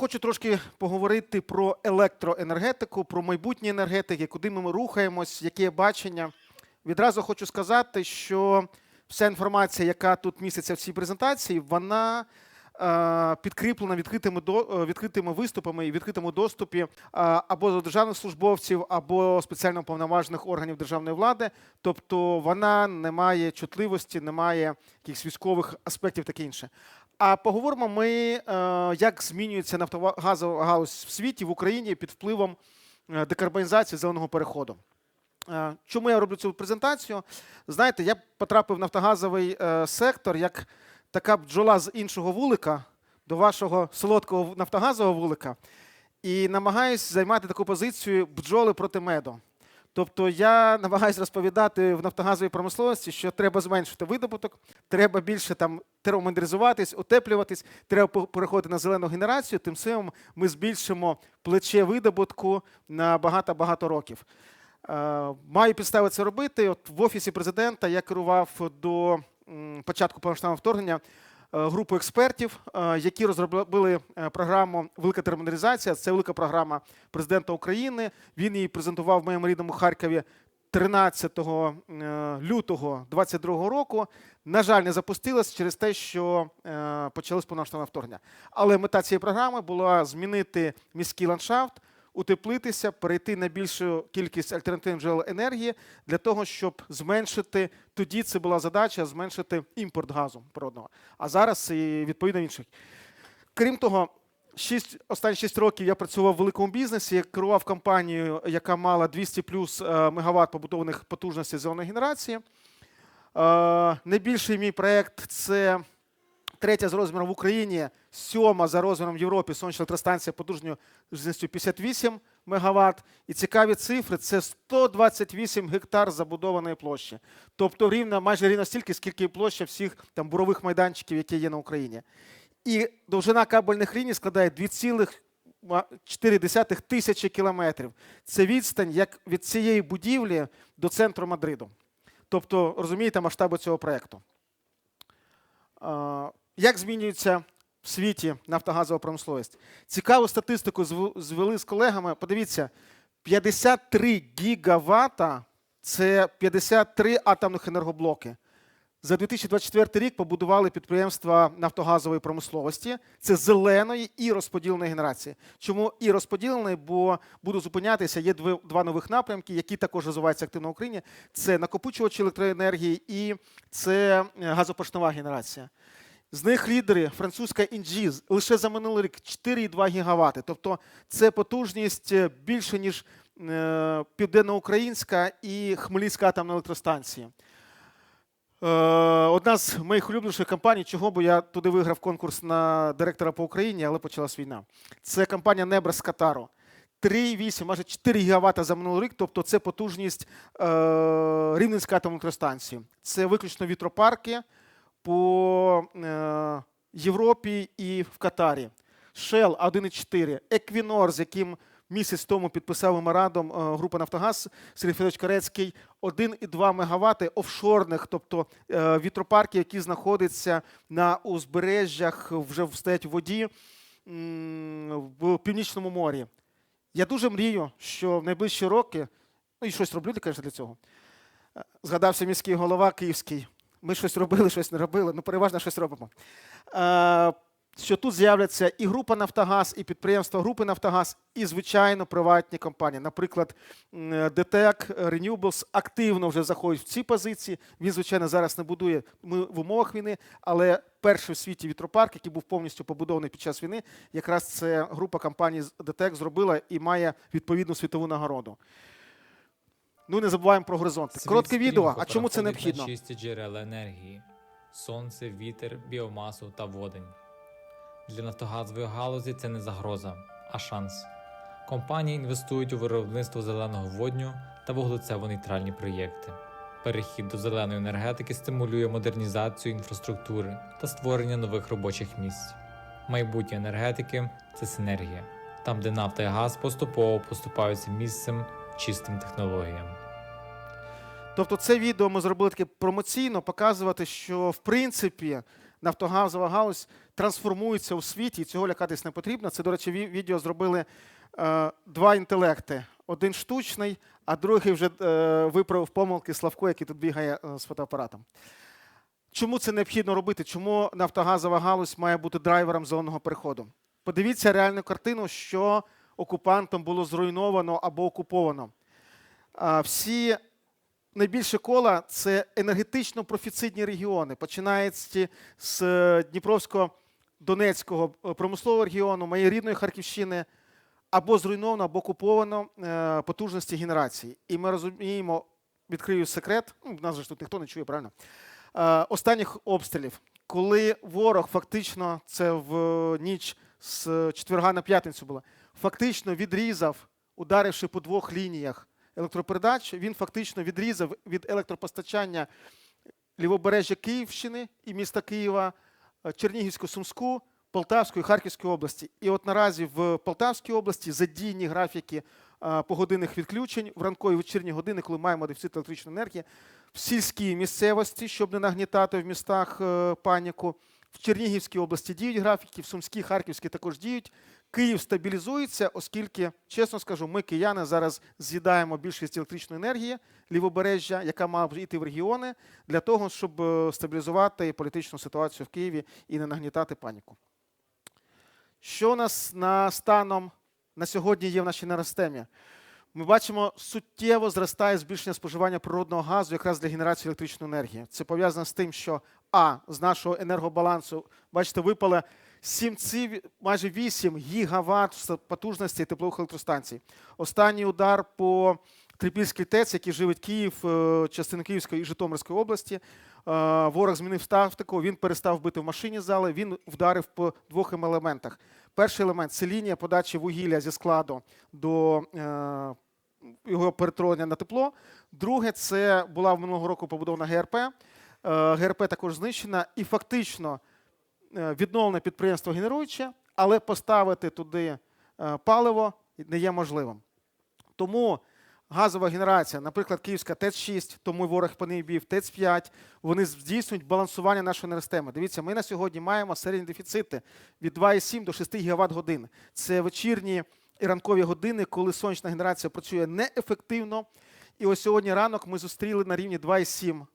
хочу трошки поговорити про електроенергетику, про майбутнє енергетики, куди ми рухаємось, яке є бачення. Відразу хочу сказати, що вся інформація, яка тут міститься в цій презентації, вона е, підкріплена відкритими, е, відкритими виступами і відкритому доступі е, або до державних службовців, або спеціально повноважених органів державної влади. Тобто вона не має чутливості, не має якихось військових аспектів, таке інше. А поговоримо ми, е, як змінюється нафтогазова галузь в світі в Україні під впливом е, декарбонізації зеленого переходу. Е, Чому я роблю цю презентацію? Знаєте, я потрапив в нафтогазовий сектор як така бджола з іншого вулика до вашого солодкого нафтогазового вулика і намагаюсь займати таку позицію бджоли проти меду. Тобто я намагаюся розповідати в нафтогазовій промисловості, що треба зменшити видобуток, треба більше там термомодернізуватись, утеплюватись, треба переходити на зелену генерацію. Тим самим ми збільшимо плече видобутку на багато-багато років. Е, Маю підстави це робити. От в офісі президента я керував до початку повноштабного вторгнення групу експертів, е, які розробили е, програму Велика термодернізація. Це велика програма президента України. Він її презентував в моєму рідному Харкові 13 е, лютого 2022 року. На жаль, не запустилась через те, що е, почалось повноштабне вторгнення. Але мета цієї програми була змінити міський ландшафт, утеплитися, перейти на більшу кількість альтернативних джерел енергії для того, щоб зменшити тоді це була задача зменшити імпорт газу природного. А зараз і відповідно інших. Крім того, шість, останні 6 років я працював в великому бізнесі, я керував компанією, яка мала 200 плюс е, мегаватт побутованих потужностей зеленої генерації. Е, Найбільший мій проєкт це третя з розміром в Україні, сьома за розміром в Європі сонячна електростанція потужністю 58 МВт. І цікаві цифри це 128 гектар забудованої площі. Тобто рівно, майже рівно стільки, скільки площа всіх там бурових майданчиків, які є на Україні. І довжина кабельних ліній складає 2,4 тисячі кілометрів. Це відстань як від цієї будівлі до центру Мадриду. Тобто, розумієте масштаби цього проєкту. Як змінюється в світі нафтогазова промисловість? Цікаву статистику звели з колегами. Подивіться, 53 гігавата це 53 атомних енергоблоки. За 2024 рік побудували підприємства нафтогазової промисловості. Це зеленої і розподіленої генерації. Чому і розподіленої? Бо буду зупинятися. Є два нових напрямки, які також розвиваються активно в Україні. Це накопичувачі електроенергії і це е, генерація. З них лідери французька Інджіз лише за минулий рік 4,2 гігавати. Тобто це потужність е, більше, ніж е, південноукраїнська і Хмельницька атомна електростанція. Е, Одна з моїх улюбленіших компаній, чого бо я туди виграв конкурс на директора по Україні, але почалась війна. Це компанія Небра з Катару. 3,8, майже 4 гігавата за минулий рік, тобто це потужність Рівненської атомної електростанції. Це виключно вітропарки по е, Європі і в Катарі. Shell 1,4, Equinor, з яким місяць тому підписав меморандум е, група Нафтогаз Сергій Федорович Корецький, 1,2 мегавати офшорних, тобто е, вітропарки, які знаходяться на узбережжях, вже стоять в воді в Північному морі. Я дуже мрію, що в найближчі роки, ну і щось роблю, звісно, для цього. Згадався міський голова Київський. Ми щось робили, щось не робили, ну переважно щось робимо. Е, Що тут з'являться і група Нафтогаз, і підприємства групи Нафтогаз, і, звичайно, приватні компанії. Наприклад, ДТЕК Renewables активно вже заходить в ці позиції. Він, звичайно, зараз не будує ми в умовах війни, але перший в світі вітропарк, який був повністю побудований під час війни, якраз це група компаній ДТЕК зробила і має відповідну світову нагороду. Ну, не забуваємо про горизонти. Світ Коротке відео. А чому це необхідно? На чисті джерела енергії: сонце, вітер, біомасу та водень. Для нафтогазової галузі це не загроза, а шанс. Компанії інвестують у виробництво зеленого водню та вуглецево-нейтральні проєкти. Перехід до зеленої енергетики стимулює модернізацію інфраструктури та створення нових робочих місць. Майбутнє енергетики це синергія, там, де нафта і газ поступово поступаються місцем чистим технологіям. Тобто, це відео ми зробили таке промоційно, показувати, що в принципі нафтогазова галузь трансформується у світі, і цього лякатись не потрібно. Це, до речі, відео зробили е, два інтелекти. Один штучний, а другий вже е, виправив помилки Славко, який тут бігає е, з фотоапаратом. Чому це необхідно робити? Чому нафтогазова галузь має бути драйвером зеленого переходу? Подивіться реальну картину, що окупантом було зруйновано або окуповано. Всі найбільше кола це енергетично профіцитні регіони, починаючи з е, Дніпровсько-Донецького е, промислового регіону, моєї рідної Харківщини, або зруйновано, або окуповано е, потужності генерації. І ми розуміємо, відкрию секрет, ну, нас же тут ніхто не чує, правильно? Останніх обстрілів, коли ворог фактично, це в ніч з четверга на п'ятницю було, фактично відрізав, ударивши по двох лініях електропередач, він фактично відрізав від електропостачання лівобережжя Київщини і міста Києва, е, Чернігівську, Сумську, Полтавську і Харківської області. І от наразі в Полтавській області задійні графіки е, погодинних відключень в ранкові вечірні години, коли маємо дефіцит електричної енергії, в сільській місцевості, щоб не нагнітати в містах е, паніку. В Чернігівській області діють графіки, в Сумській, Харківській також діють. Київ стабілізується, оскільки, чесно скажу, ми, кияни, зараз з'їдаємо більшість електричної енергії лівобережжя, яка мала йти в регіони, для того, щоб е, стабілізувати політичну ситуацію в Києві і не нагнітати паніку. Що у нас на станом на сьогодні є в нашій енергосистемі? Ми бачимо, суттєво зростає збільшення споживання природного газу якраз для генерації електричної енергії. Це пов'язано з тим, що А, з нашого енергобалансу, бачите, випало 7, майже 8 гігаватт потужності теплових електростанцій. Останній удар по Трипільській ТЕЦ, який живить Київ, е, частини Київської і Житомирської області. Е, Ворог змінив тактику, він перестав бити в машині зали, він вдарив по двох елементах. Перший елемент це лінія подачі вугілля зі складу до е, його перетворення на тепло. Друге, це була в минулого року побудована ГРП. ГРП також знищена і фактично відновлене підприємство генеруюче, але поставити туди е, паливо не є можливим. Тому газова генерація, наприклад, Київська ТЕЦ-6, тому ворог по ній бів, ТЕЦ-5, вони здійснюють балансування нашої енергосистеми. Дивіться, ми на сьогодні маємо середні дефіцити від 2,7 до 6 гігаватт годин. Це вечірні і ранкові години, коли сонячна генерація працює неефективно. І ось сьогодні ранок ми зустріли на рівні 2,7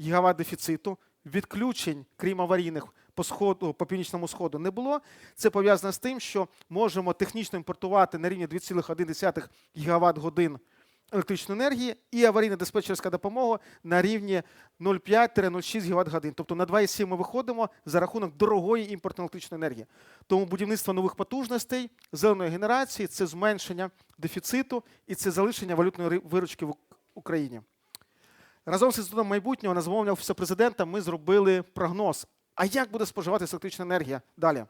гігаватт дефіциту. Відключень, крім аварійних, по сходу, по північному сходу не було. Це пов'язано з тим, що можемо технічно імпортувати на рівні 2,1 гігаватт годин електричної енергії і аварійна диспетчерська допомога на рівні 0,5-0,6 гігаватт годин. Тобто на 2,7 ми виходимо за рахунок дорогої імпортної електричної енергії. Тому будівництво нових потужностей, зеленої генерації це зменшення дефіциту і це залишення валютної виручки в Україні. Разом з інститутом майбутнього на замовлення офісу президента ми зробили прогноз. А як буде споживатися електрична енергія далі?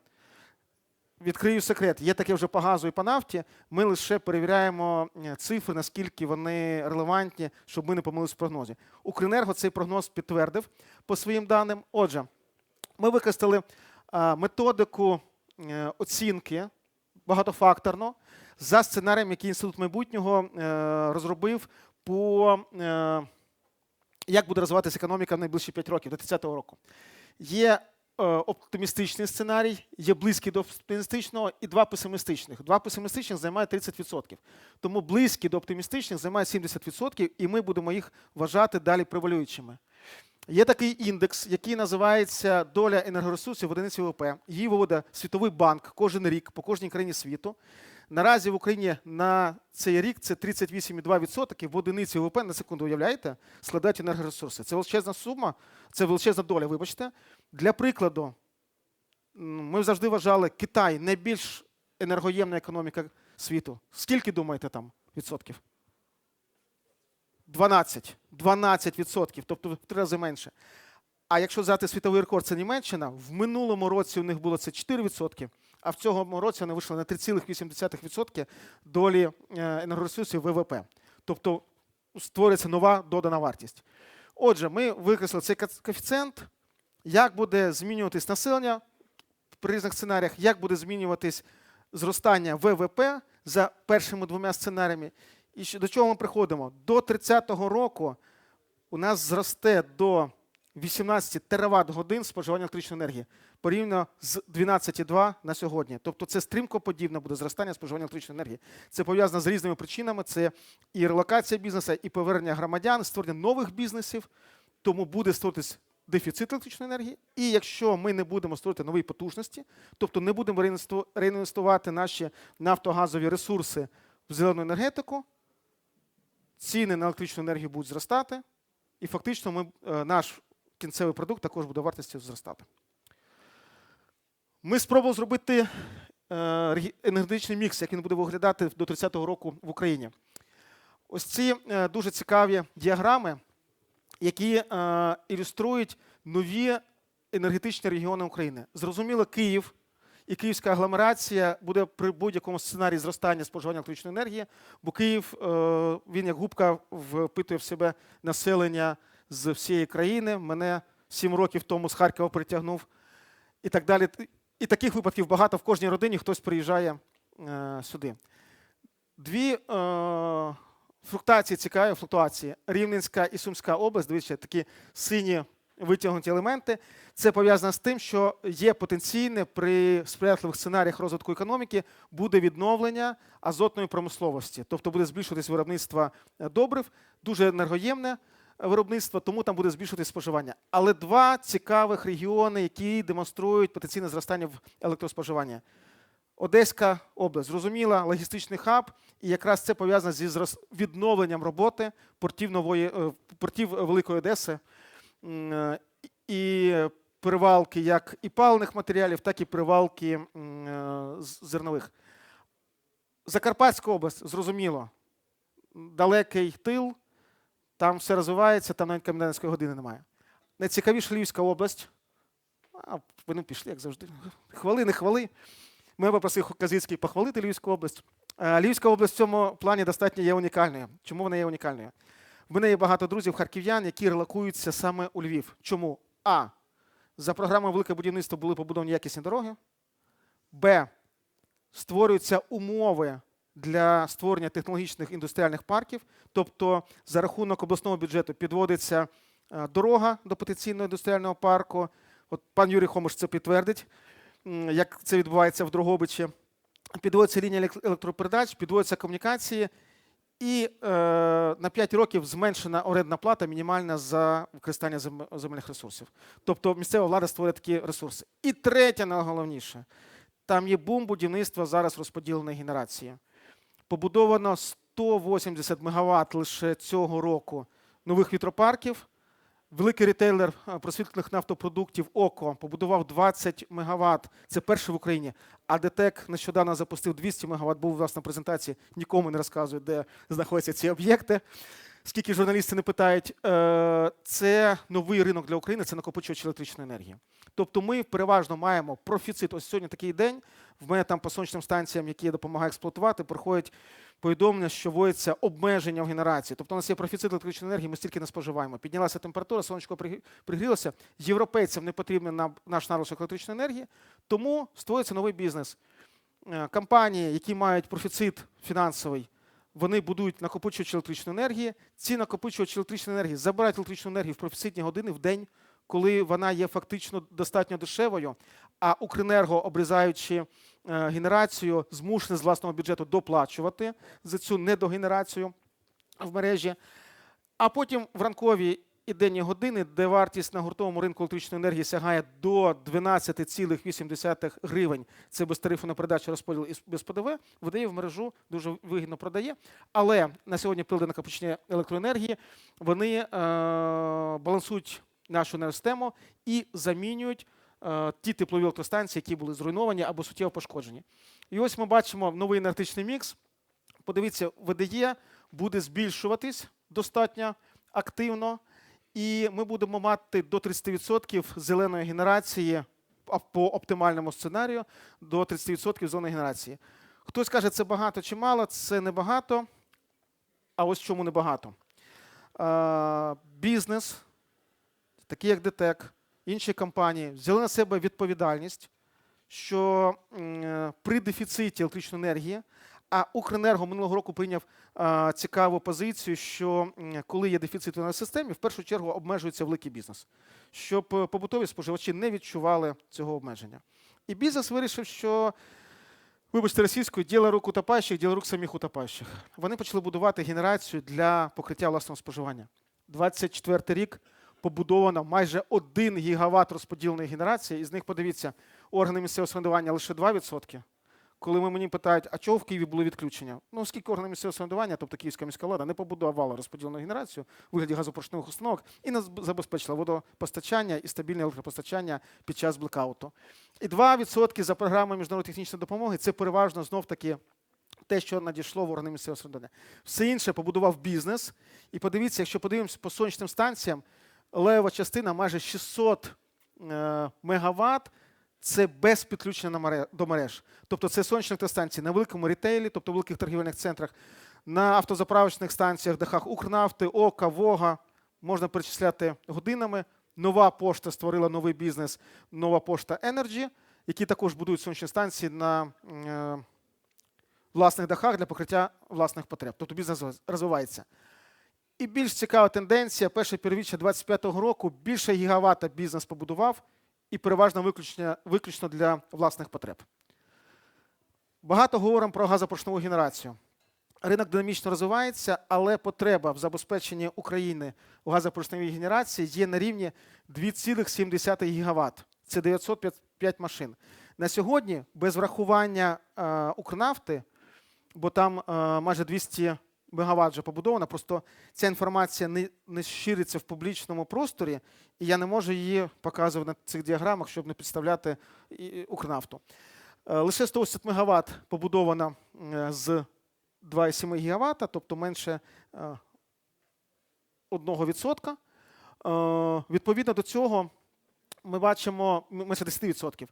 Відкрию секрет. Є таке вже по газу і по нафті. Ми лише перевіряємо е, цифри, наскільки вони релевантні, щоб ми не помилилися в прогнозі. Укренерго цей прогноз підтвердив по своїм даним. Отже, ми використали е, методику е, оцінки багатофакторно за сценарієм, який інститут майбутнього розробив по як буде розвиватися економіка в найближчі 5 років до 30-го року. Є е, оптимістичний сценарій, є близький до оптимістичного і два песимістичних. Два песимістичних займає 30%. Тому близькі до оптимістичних займає 70%, і ми будемо їх вважати далі превалюючими. Є такий індекс, який називається доля енергоресурсів в одиниці ВВП. Її виводить Світовий банк кожен рік по кожній країні світу. Наразі в Україні на цей рік це 38,2% в одиниці ВВП, на секунду уявляєте, складають енергоресурси. Це величезна сума, це величезна доля, вибачте. Для прикладу, ми завжди вважали Китай найбільш енергоємна економіка світу. Скільки думаєте там відсотків? 12. 12 відсотків, тобто в три рази менше. А якщо взяти світовий рекорд, це Німеччина, в минулому році у них було це 4%, а в цьому році вони вийшли на 3,8% долі е, енергоресурсів ВВП. Тобто створюється нова додана вартість. Отже, ми викреслили цей коефіцієнт, як буде змінюватись населення при різних сценаріях, як буде змінюватись зростання ВВП за першими двома сценаріями. І до чого ми приходимо? До 30-го року у нас зросте до 18 тераватт годин споживання електричної енергії порівняно з 12,2 на сьогодні. Тобто це стрімкоподібне буде зростання споживання електричної енергії. Це пов'язано з різними причинами. Це і релокація бізнесу, і повернення громадян, створення нових бізнесів. Тому буде створитись дефіцит електричної енергії. І якщо ми не будемо створити нові потужності, тобто не будемо реінвестувати наші нафтогазові ресурси в зелену енергетику, ціни на електричну енергію будуть зростати, і фактично ми, е, наш кінцевий продукт також буде вартістю зростати. Ми спробували зробити е, енергетичний мікс, як він буде виглядати до 30-го року в Україні. Ось ці е, дуже цікаві діаграми, які е, ілюструють нові енергетичні регіони України. Зрозуміло, Київ і київська агломерація буде при будь-якому сценарії зростання споживання електричної енергії, бо Київ він як губка впитує в себе населення з всієї країни. Мене сім років тому з Харкова притягнув і так далі. І таких випадків багато в кожній родині хтось приїжджає е, сюди. Дві е, фруктації цікаві, флуктуації. Рівненська і Сумська область, дивіться, такі сині витягнуті елементи. Це пов'язано з тим, що є потенційне при сприятливих сценаріях розвитку економіки буде відновлення азотної промисловості, тобто буде збільшуватись виробництво добрив, дуже енергоємне виробництво, тому там буде збільшуватись споживання. Але два цікавих регіони, які демонструють потенційне зростання в електроспоживання. Одеська область, зрозуміла, логістичний хаб, і якраз це пов'язано зі відновленням роботи портів нової е, портів Великої Одеси е, і перевалки як і паливних матеріалів, так і перевалки е, зернових. Закарпатська область, зрозуміло, далекий тил, там все розвивається, там навіть комендантської години немає. Найцікавіша Львівська область. А, вони пішли, як завжди. Хвали, не хвали. Ми попросив Казицький похвалити Львівську область. Е, Львівська область в цьому плані достатньо є унікальною. Чому вона є унікальною? В мене є багато друзів харків'ян, які релокуються саме у Львів. Чому? А. За програмою Велике будівництво були побудовані якісні дороги. Б. Створюються умови для створення технологічних індустріальних парків. Тобто, за рахунок обласного бюджету підводиться е, дорога до потенційного індустріального парку. От пан Юрій Хомиш це підтвердить, як це відбувається в Дрогобичі. Підводиться лінія елек- електропередач, підводяться комунікації, і е, на 5 років зменшена орендна плата мінімальна за використання зем- земельних ресурсів. Тобто місцева влада створює такі ресурси. І третє, найголовніше, там є бум будівництва зараз розподіленої генерації. Побудовано 180 мегаватт лише цього року нових вітропарків. Великий ретейлер е, просвітлених нафтопродуктів ОКО побудував 20 мегаватт. Це перший в Україні. А ДТЕК нещодавно запустив 200 мегаватт. Був на презентації. Нікому не розказує, де знаходяться ці об'єкти. Скільки журналісти не питають, Е, це новий ринок для України, це накопичувач електричної енергії. Тобто ми переважно маємо профіцит. Ось сьогодні такий день. В мене там по сонячним станціям, які я допомагаю експлуатувати, проходять повідомлення, що вводиться обмеження в генерації. Тобто у нас є профіцит електричної енергії, ми стільки не споживаємо. Піднялася температура, сонечко пригрілося. Європейцям не потрібен наш надлишок електричної енергії, тому створюється новий бізнес. Е, Компанії, які мають профіцит фінансовий, вони будують накопичувачі електричної енергії. Ці накопичувачі електричної енергії забирають електричну енергію в профіцитні години в день, коли вона є фактично достатньо дешевою, а Укренерго, обрізаючи е, генерацію, змушений з власного бюджету доплачувати за цю недогенерацію в мережі. А потім в ранкові і денні години, де вартість на гуртовому ринку електричної енергії сягає до 12,8 гривень, це без тарифу на передачу розподіл і без ПДВ, видає в мережу дуже вигідно продає. Але на сьогодні прилади накопичення електроенергії вони е, балансують нашу енергосистему і замінюють е, ті теплові електростанції, які були зруйновані або суттєво пошкоджені. І ось ми бачимо новий енергетичний мікс. Подивіться, ВДЄ буде збільшуватись достатньо активно, і ми будемо мати до 30% зеленої генерації по оптимальному сценарію до 30% зеленої генерації. Хтось каже, це багато чи мало, це небагато. А ось чому небагато. Бізнес, такий як ДТЕК, інші компанії, взяли на себе відповідальність, що е, при дефіциті електричної енергії, А Укренерго минулого року прийняв цікаву позицію, що коли є дефіцит в енергосистемі, в першу чергу обмежується великий бізнес, щоб е, побутові споживачі не відчували цього обмеження. І бізнес вирішив, що, вибачте, російською діло рук утопаючих, діло рук самих утопаючих. Вони почали будувати генерацію для покриття власного споживання. 24 рік побудовано майже 1 гігават розподіленої генерації. Із них, подивіться, органи місцевого самоврядування лише 2%. Коли мені питають, а чого в Києві було відключення? Ну, оскільки органи місцевого самоврядування, тобто Київська міська влада, не побудувала розподілену генерацію у вигляді газопоршневих установок і не забезпечила водопостачання і стабільне електропостачання під час блекауту. І 2% за програмою міжнародної технічної допомоги це переважно знов таки те, що надійшло в органи місцевого самоврядування. Все інше побудував бізнес. І подивіться, якщо подивимося по сонячним станціям, левова частина майже 600 е, мегаватт це без підключення до мереж. Тобто це сонячні електростанції на великому рітейлі, тобто в великих торгівельних центрах, на автозаправочних станціях, дахах Укрнафти, ОКА, Вога. Можна перечисляти годинами. Нова пошта створила новий бізнес, нова пошта Energy, які також будують сонячні станції на е, власних дахах для покриття власних потреб. Тобто бізнес розвивається. І більш цікава тенденція, перше півріччя 2025 року більше гігавата бізнес побудував і переважно виключно, для власних потреб. Багато говоримо про газопоршневу генерацію. Ринок динамічно розвивається, але потреба в забезпеченні України у газопоршневій генерації є на рівні 2,7 гігават. Це 905 машин. На сьогодні, без врахування е, Укрнафти, бо там е, майже 200 мегаватт вже побудовано, просто ця інформація не, не шириться в публічному просторі, і я не можу її показувати на цих діаграмах, щоб не підставляти Укрнафту. Е, Лише 180 мегаватт побудовано е, з 2,7 гігаватта, тобто менше е, 1%. Е, Відповідно до цього ми бачимо менше 10%.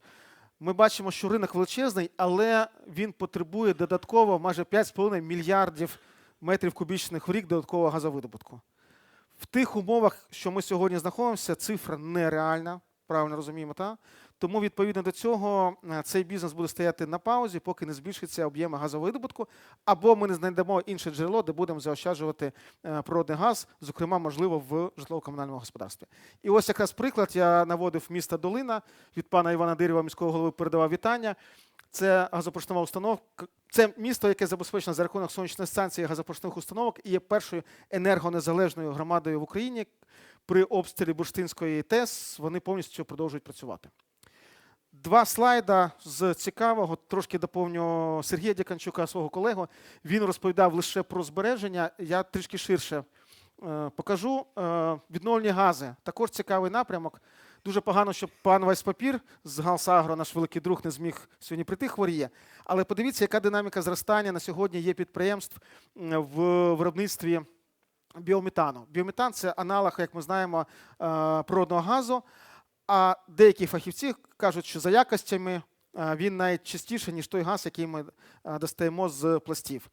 Ми бачимо, що ринок величезний, але він потребує додатково майже 5,5 мільярдів метрів кубічних в рік додаткового газовидобутку. В тих умовах, що ми сьогодні знаходимося, цифра нереальна, правильно розуміємо, та? Тому відповідно до цього е, цей бізнес буде стояти на паузі, поки не збільшиться об'єми газовидобутку, або ми не знайдемо інше джерело, де будемо заощаджувати е, природний газ, зокрема, можливо, в житлово-комунальному господарстві. І ось якраз приклад я наводив міста Долина від пана Івана Дирєва, міського голови, передавав вітання. Це газопоршнева установка. Це місто, яке забезпечено за рахунок сонячної станції газопоршневих установок і є першою енергонезалежною громадою в Україні. При обстрілі Бурштинської ТЕС вони повністю продовжують працювати. Два слайда з цікавого, трошки доповню Сергія Дяканчука, свого колегу. Він розповідав лише про збереження. Я трішки ширше е, покажу. Е, відновлені гази також цікавий напрямок. Дуже погано, що пан Вайспапір з Галсагро, наш великий друг, не зміг сьогодні прийти, хворіє. Але подивіться, яка динаміка зростання на сьогодні є підприємств в виробництві біометану. Біометан це аналог, як ми знаємо, е, природного газу. А деякі фахівці кажуть, що за якостями е, він навіть чистіший, ніж той газ, який ми е, достаємо з пластів.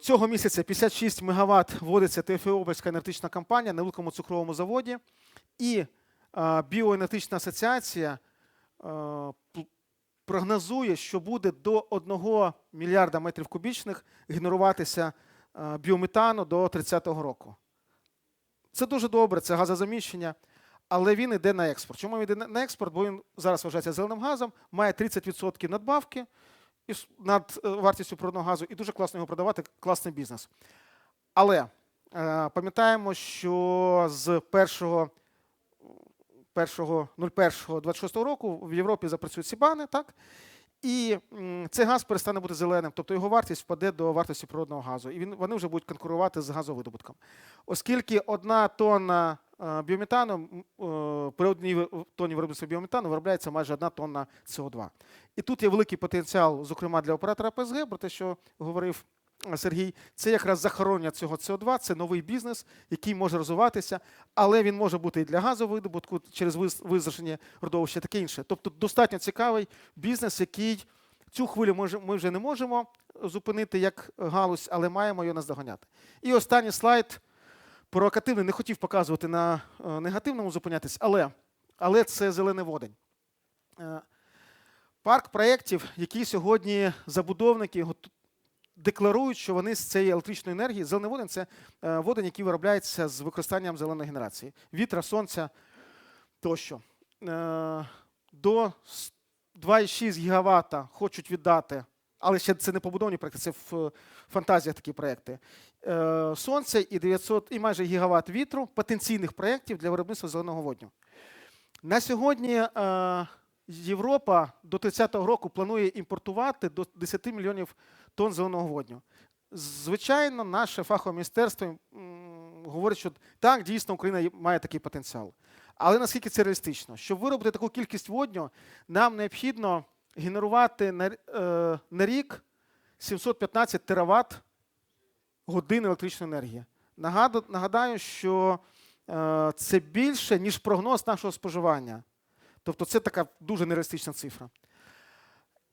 Цього місяця 56 МВт вводиться ТФО-Оберська енергетична компанія на великому цукровому заводі. І Біоенергетична асоціація прогнозує, що буде до 1 мільярда метрів кубічних генеруватися біометану до 30-го року. Це дуже добре, це газозаміщення, але він йде на експорт. Чому він йде на- на експорт? Бо він зараз вважається зеленим газом, має 30% надбавки над е, вартістю природного газу, і дуже класно його продавати, класний бізнес. Але е, пам'ятаємо, що з 1 1.01.26 року в Європі запрацюють ці бани, так? І цей газ перестане бути зеленим, тобто його вартість впаде до вартості природного газу, і він, вони вже будуть конкурувати з газовидобутком. Оскільки одна тонна е, біометану, е, при одній тонні виробництва біометану виробляється майже одна тонна СО2. І тут є великий потенціал, зокрема для оператора ПСГ, про те, що говорив Сергій, це якраз захоронення цього СО2, це новий бізнес, який може розвиватися, але він може бути і для газовидобутку через визначення родовища, таке інше. Тобто достатньо цікавий бізнес, який цю хвилю ми вже не можемо зупинити як галузь, але маємо її наздоганяти. І останній слайд провокативний, не хотів показувати на е, негативному зупинятись, але, але це зелений водень. Е, Парк проєктів, які сьогодні забудовники декларують, що вони з цієї електричної енергії, зелений водень це е, водень, який виробляється з використанням зеленої генерації, вітра, сонця тощо. Е, До 2,6 гігавата хочуть віддати, але ще це не побудовані проекти, це в фантазіях такі проекти. Е, Сонця і 900, і майже гігават вітру потенційних проєктів для виробництва зеленого водню. На сьогодні е, Європа до 30-го року планує імпортувати до 10 мільйонів тонн зеленого водню. Звичайно, наше фахове міністерство говорить, що так, дійсно Україна має такий потенціал. Але наскільки це реалістично? Щоб виробити таку кількість водню, нам необхідно генерувати на, е, рік 715 тераватт годин електричної енергії. Нагадаю, що е, це більше, ніж прогноз нашого споживання. Тобто це така дуже нереалістична цифра.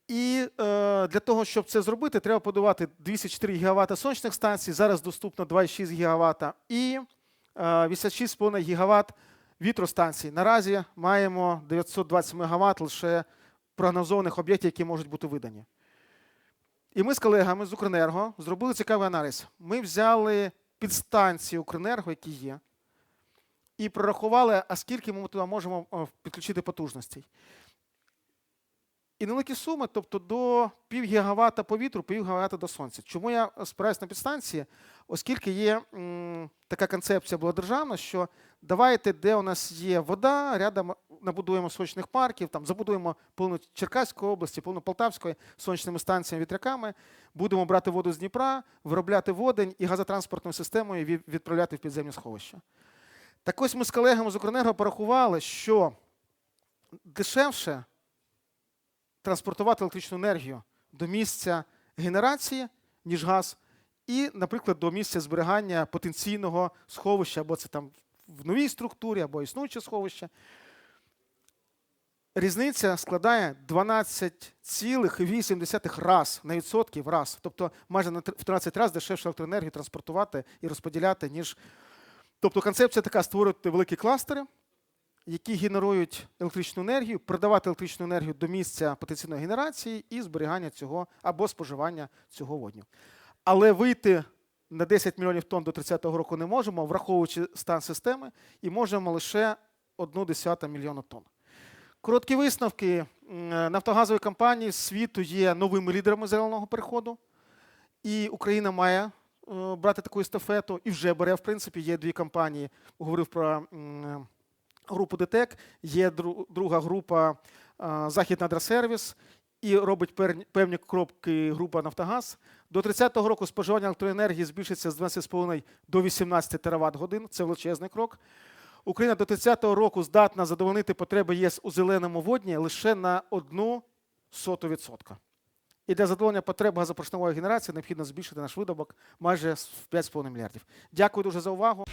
І е, для того, щоб це зробити, треба подавати 204 ГВт сонячних станцій, зараз доступно 2,6 ГВт, і е, 86,5 ГВт вітростанцій. Наразі маємо 920 МВт лише прогнозованих об'єктів, які можуть бути видані. І ми з колегами з Укренерго зробили цікавий аналіз. Ми взяли підстанції Укренерго, які є, і прорахували, а скільки ми туди можемо е, підключити потужностей. І невеликі суми, тобто до пів гігавата по вітру, пів гігавата до сонця. Чому я спираюсь на підстанції? Оскільки є м, така концепція була державна, що давайте, де у нас є вода, рядом набудуємо сонячних парків, там забудуємо повну Черкаської області, повну Полтавської сонячними станціями, вітряками, будемо брати воду з Дніпра, виробляти водень і газотранспортною системою відправляти в підземні сховища. Так ось ми з колегами з Укренерго порахували, що дешевше транспортувати електричну енергію до місця генерації, ніж газ, і, наприклад, до місця зберігання потенційного сховища, або це там в новій структурі, або існуюче сховище. Різниця складає 12,8 раз на відсотків раз. Тобто майже на тр- в 13 разів дешевше електроенергію транспортувати і розподіляти, ніж. Тобто концепція така створювати великі кластери, які генерують електричну енергію, продавати електричну енергію до місця потенційної генерації і зберігання цього або споживання цього водню. Але вийти на 10 мільйонів тонн до 30-го року не можемо, враховуючи стан системи, і можемо лише 1,1 мільйона тонн. Короткі висновки. Е, Нафтогазові компанії світу є новими лідерами зеленого переходу, і Україна має е, брати таку естафету, і вже бере, в принципі, є дві компанії. Говорив про е, групу ДТЕК, є друга група е, Західнадросервіс, і робить певні кроки група Нафтогаз. До 30-го року споживання електроенергії збільшиться з 12,5 до 18 тераватт годин. Це величезний крок. Україна до 30-го року здатна задовольнити потреби ЄС у зеленому водні лише на одну соту відсотка. І для задоволення потреб газопоршневої генерації необхідно збільшити наш видобок майже в 5,5 мільярдів. Дякую дуже за увагу.